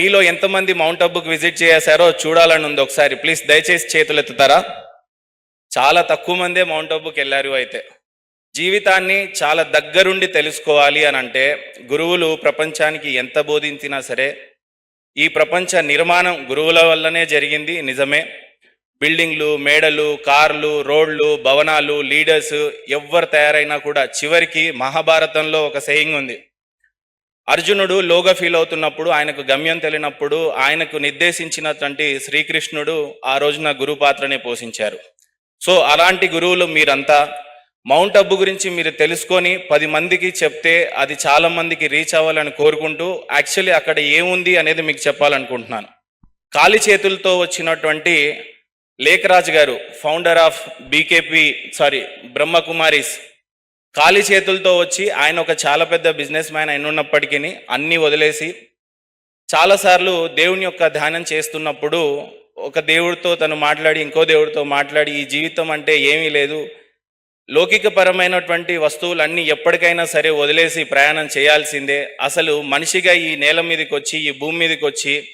మీలో ఎంతమంది mount అబ్బుకు visit చేశారో చూడాలని ఉంది ఒకసారి. ప్లీజ్ దయచేసి చేతులు ఎత్తుతారా? చాలా తక్కువ మందే మౌంట్ అబ్బుకి వెళ్ళారు అయితే. జీవితాన్ని చాలా దగ్గరుండి తెలుసుకోవాలి అని అంటే గురువులు ప్రపంచానికి ఎంత బోధించినా సరే ఈ ప్రపంచ నిర్మాణం గురువుల వల్లనే జరిగింది నిజమే. బిల్డింగ్లు మేడలు కార్లు రోడ్లు భవనాలు లీడర్స్ ఎవ్వరు తయారైనా కూడా చివరికి మహాభారతంలో ఒక సెయింగ్ ఉంది. అర్జునుడు లోగా ఫీల్ అవుతున్నప్పుడు ఆయనకు గమ్యం తెలియనప్పుడు ఆయనకు నిర్దేశించినటువంటి శ్రీకృష్ణుడు ఆ రోజున గురు పాత్రనే పోషించారు. సో అలాంటి గురువులు మీరంతా మౌంట్ అబ్బు గురించి మీరు తెలుసుకొని పది మందికి చెప్తే అది చాలా మందికి రీచ్ అవ్వాలని కోరుకుంటూ యాక్చువల్లీ అక్కడ ఏముంది అనేది మీకు చెప్పాలనుకుంటున్నాను. ఖాళీ చేతులతో వచ్చినటువంటి లేఖరాజ్ గారు founder of BKP sorry Brahma Kumaris ఖాళీ చేతులతో వచ్చి ఆయన ఒక చాలా పెద్ద బిజినెస్ మ్యాన్ అయిన ఉన్నప్పటికీ అన్నీ వదిలేసి చాలాసార్లు దేవుని యొక్క ధ్యానం చేస్తున్నప్పుడు ఒక దేవుడితో తను మాట్లాడి ఇంకో దేవుడితో మాట్లాడి ఈ జీవితం అంటే ఏమీ లేదు. లౌకికపరమైనటువంటి వస్తువులన్నీ ఎప్పటికైనా సరే వదిలేసి ప్రయాణం చేయాల్సిందే. అసలు మనిషిగా ఈ నేల మీదకి వచ్చి ఈ భూమి మీదకి వచ్చి